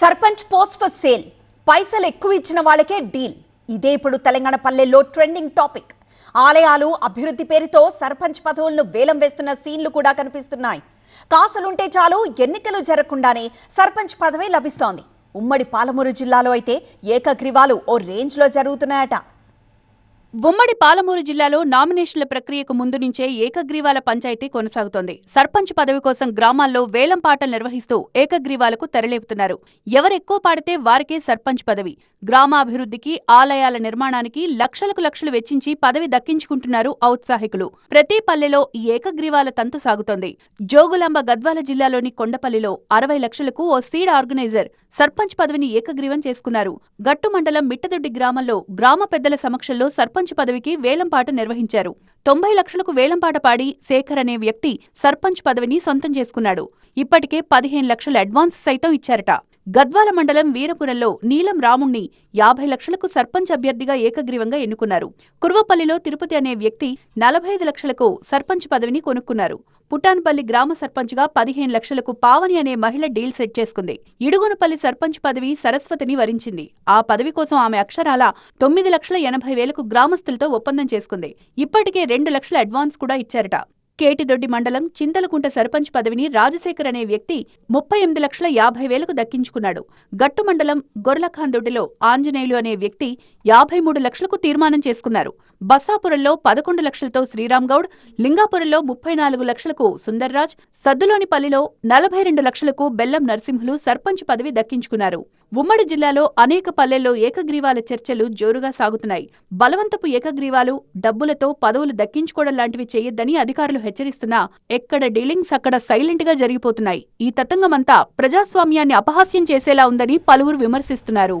Sarpanch post for sale. పైసలు ఎక్కువ ఇచ్చిన వాళ్ళకే డీల్. ఇదే ఇప్పుడు తెలంగాణ పల్లెల్లో ట్రెండింగ్ టాపిక్. ఆలయాలు అభివృద్ధి పేరుతో సర్పంచ్ పదవులను వేలం వేస్తున్న సీన్లు కూడా కనిపిస్తున్నాయి. కాసులుంటే చాలు ఎన్నికలు జరగకుండానే సర్పంచ్ పదవి లభిస్తోంది. ఉమ్మడి పాలమూరు జిల్లాలో అయితే ఏకగ్రీవాలు ఓ రేంజ్లో జరుగుతున్నాయట. ఉమ్మడి పాలమూరు జిల్లాలో నామినేషన్ల ప్రక్రియకు ముందు నుంచే ఏకగ్రీవాల పంచాయతీ కొనసాగుతోంది. సర్పంచ్ పదవి కోసం గ్రామాల్లో వేలం పాటలు నిర్వహిస్తూ ఏకగ్రీవాలకు తెరలేపుతున్నారు. ఎవరెక్కువ పాడితే వారికే సర్పంచ్ పదవి. గ్రామాభివృద్ధికి ఆలయాల నిర్మాణానికి లక్షలకు లక్షలు వెచ్చించి పదవి దక్కించుకుంటున్నారు ఔత్సాహికులు. ప్రతి పల్లెలో ఈ ఏకగ్రీవాల తంతు సాగుతోంది. జోగులాంబ గద్వాల జిల్లాలోని కొండపల్లిలో అరవై లక్షలకు ఓ సీడ్ ఆర్గనైజర్ సర్పంచ్ పదవిని ఏకగ్రీవం చేసుకున్నారు. గట్టు మండలం మిట్టదొడ్డి గ్రామంలో గ్రామ పెద్దల సమక్షంలో సర్పంచ్ సర్పంచ్ పదవికి వేలంపాట నిర్వహించారు. తొంభై లక్షలకు వేలంపాట పాడి శేఖర్ అనే వ్యక్తి సర్పంచ్ పదవిని సొంతం చేసుకున్నాడు. ఇప్పటికే పదిహేను లక్షల అడ్వాన్స్ సైతం ఇచ్చారట. గద్వాల మండలం వీరపురంలో నీలం రాముణ్ణి యాభై లక్షలకు సర్పంచ్ అభ్యర్థిగా ఏకగ్రీవంగా ఎన్నుకున్నారు. కుర్వపల్లిలో తిరుపతి అనే వ్యక్తి నలభై ఐదు లక్షలకు సర్పంచ్ పదవిని కొనుక్కున్నారు. పుటాన్పల్లి గ్రామ సర్పంచ్గా పదిహేను లక్షలకు పావని అనే మహిళ డీల్ సెట్ చేసుకుంది. ఇడుగునపల్లి సర్పంచ్ పదవి సరస్వతిని వరించింది. ఆ పదవి కోసం ఆమె అక్షరాల తొమ్మిది లక్షల ఎనభై వేలకు గ్రామస్తులతో ఒప్పందం చేసుకుంది. ఇప్పటికే రెండు లక్షల అడ్వాన్స్ కూడా ఇచ్చారట. కేటిదొడ్డి మండలం చింతలకుంట సర్పంచ్ పదవిని రాజశేఖర్ అనే వ్యక్తి ముప్పై ఎనిమిది లక్షల యాభై వేలకు దక్కించుకున్నాడు. గట్టు మండలం గొర్లఖాందొడ్డిలో ఆంజనేయులు అనే వ్యక్తి యాభై మూడు లక్షలకు తీర్మానం చేసుకున్నారు. బస్సాపురంలో పదకొండు లక్షలతో శ్రీరామ్ గౌడ్ లింగాపురంలో ముప్పై నాలుగు లక్షలకు సుందర్రాజ్ సద్దులోని పల్లిలో నలభై రెండు లక్షలకు బెల్లం నరసింహులు సర్పంచ్ పదవి దక్కించుకున్నారు. ఉమ్మడి జిల్లాలో అనేక పల్లెల్లో ఏకగ్రీవాల చర్చలు జోరుగా సాగుతున్నాయి. బలవంతపు ఏకగ్రీవాలు డబ్బులతో పదవులు దక్కించుకోవడం లాంటివి చేయొద్దని అధికారులు హెచ్చరిస్తున్నా ఎక్కడ డీలింగ్స్ అక్కడ సైలెంట్గా జరిగిపోతున్నాయి. ఈ తతంగమంతా ప్రజాస్వామ్యాన్ని అపహాస్యం చేసేలా ఉందని పలువురు విమర్శిస్తున్నారు.